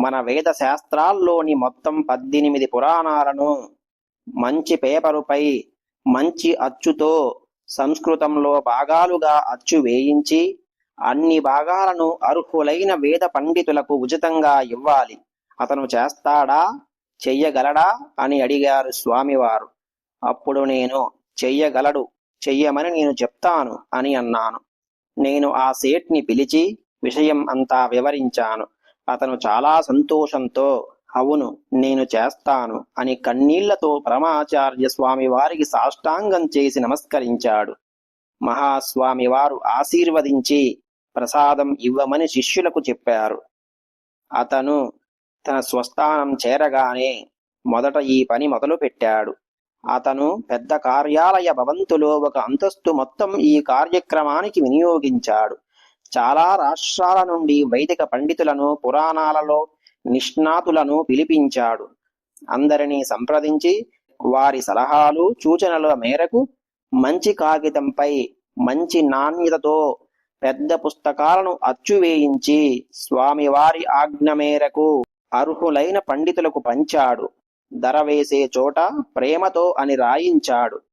మన వేద శాస్త్రాల్లోని మొత్తం పద్దెనిమిది పురాణాలను మంచి పేపరుపై మంచి అచ్చుతో సంస్కృతంలో భాగాలుగా అచ్చు వేయించి అన్ని భాగాలను అర్హులైన వేద పండితులకు ఉచితంగా ఇవ్వాలి. అతను చేస్తాడా? చెయ్యగలడా? అని అడిగారు స్వామివారు. అప్పుడు నేను చెయ్యగలడు చెయ్యమని నేను చెప్తాను అని అన్నాను. నేను ఆ సేట్ని పిలిచి విషయం అంతా వివరించాను. అతను చాలా సంతోషంతో అవును నేను చేస్తాను అని కన్నీళ్ళతో పరమాచార్య స్వామి వారికి సాష్టాంగం చేసి నమస్కరించాడు. మహాస్వామి వారు ఆశీర్వదించి ప్రసాదం ఇవ్వమని శిష్యులకు చెప్పారు. అతను తన స్వస్థానం చేరగానే మొదట ఈ పని మొదలు పెట్టాడు అతను పెద్ద కార్యాలయ భవంతులో ఒక అంతస్తు మొత్తం ఈ కార్యక్రమానికి వినియోగించాడు. చాలా రాష్ట్రాల నుండి వైదిక పండితులను పురాణాలలో నిష్ణాతులను పిలిపించాడు. అందరినీ సంప్రదించి వారి సలహాలు సూచనల మేరకు మంచి కాగితంపై మంచి నాణ్యతతో పెద్ద పుస్తకాలను అచ్చువేయించి స్వామివారి ఆజ్ఞ మేరకు అర్హులైన పండితులకు పంచాడు. ధర వేసే చోట ప్రేమతో అని రాయించాడు.